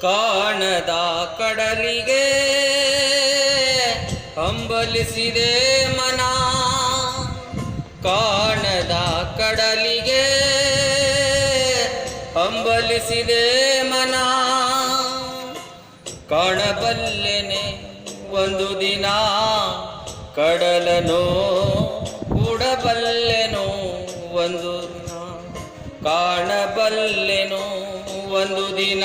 ಕಾಣದ ಕಡಲಿಗೆ ಹಂಬಲಿಸಿದೆ ಮನ. ಕಾಣದ ಕಡಲಿಗೆ ಹಂಬಲಿಸಿದೆ ಮನ. ಕಾಣಬಲ್ಲೆನೆ ಒಂದು ದಿನ ಕಡಲನು ಕೂಡಬಲ್ಲೆನು ಒಂದು ದಿನ. ಕಾಣಬಲ್ಲೆನು ಒಂದು ದಿನ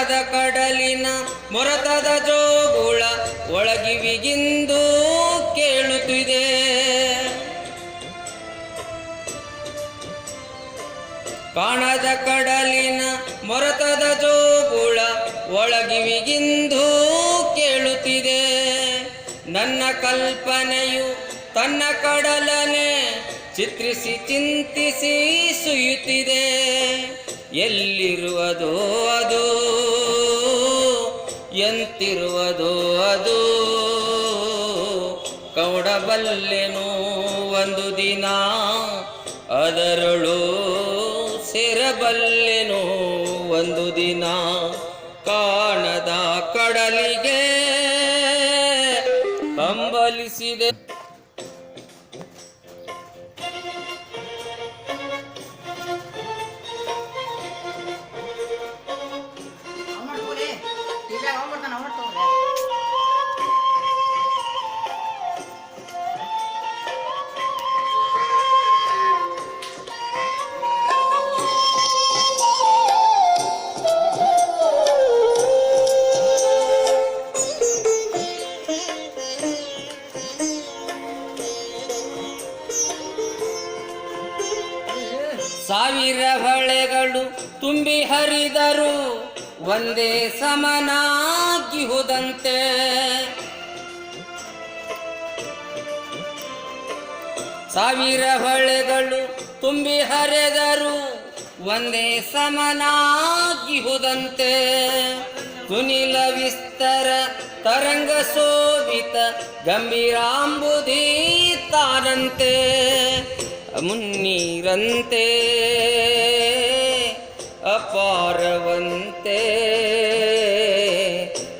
ಮನ ಕಡಲಿನ ಮೊರತದ ಜೋಗುಳ ಒಳಗಿವಿಗಿಂದು ಕೇಳುತ್ತಿದೆ. ಕಾಣದ ಕಡಲಿನ ಮೊರತದ ಜೋಗುಳ ಒಳಗಿವಿಗಿಂದು ಕೇಳುತ್ತಿದೆ. ನನ್ನ ಕಲ್ಪನೆಯು ತನ್ನ ಕಡಲನೆ ಚಿತ್ರಿಸಿ ಚಿಂತಿಸಿ ಸುಯುತ್ತಿದೆ. ಎಲ್ಲಿರುವುದೋ ಅದು? ಎಂತಿರುವುದೋ ಅದು? ಕೌಡಬಲ್ಲೆನು ಒಂದು ದಿನ ಅದರಳು ಸೇರಬಲ್ಲೆನು ಒಂದು ದಿನ ಕಾಣದ ಕಡಲಿಗೆ ಹಂಬಲಿಸಿದೆ. ಟಿವ್ಯಾಗ ಅವ್ರು ಅವ್ ಸಾವಿರ ಹೊಳೆಗಳು ತುಂಬಿ ಹರಿದರು. ಒಂದೇ ಸಮನಾಗಿಹುದಂತೆ ಸಾವಿರ ಹೊಳೆಗಳು ತುಂಬಿ ಹರೆದರು, ಒಂದೇ ಸಮನಾಗಿಹುದಂತೆ ಸುನಿಲ ವಿಸ್ತರ ತರಂಗ ಶೋಭಿತ ಗಂಭೀರಾಂಬುಧಿ ತಾರಂತೆ ಮುನ್ನೀರಂತೆ ಅಪಾರವಂತೆ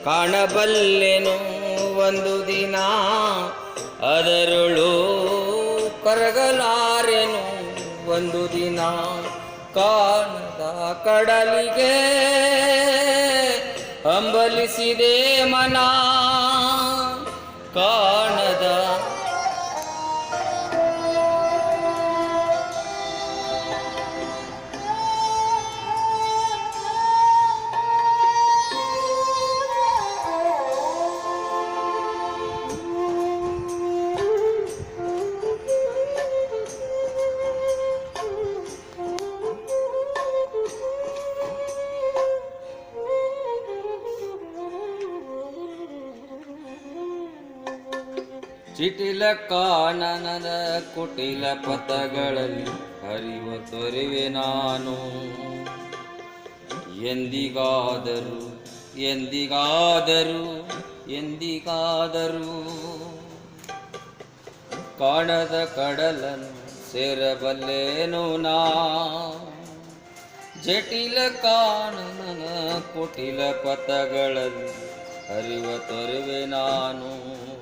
ಕಾಣಬಲ್ಲೆನು ಒಂದು ದಿನ. ಅದರಳು ಕರಗಲಾರೆನು ಒಂದು ದಿನ. ಕಾಣದ ಕಡಲಿಗೆ ಹಂಬಲಿಸಿದೆ ಮನ. ಕಾಣದ ಚಿಟಿಲ ಕಾನನದ ಕುಟಿಲ ಪಥಗಳಲ್ಲಿ ಹರಿವ ತೊರೆವೆ ನಾನು. ಎಂದಿಗಾದರೂ ಎಂದಿಗಾದರೂ ಎಂದಿಗಾದರೂ ಕಾಣದ ಕಡಲನ್ನು ಸೇರಬಲ್ಲೇನು ನಾ? ಜಟಿಲ ಕಾನನ ಕುಟಿಲ ಪಥಗಳಲ್ಲಿ ಹರಿವ ತೊರೆವೆ ನಾನು.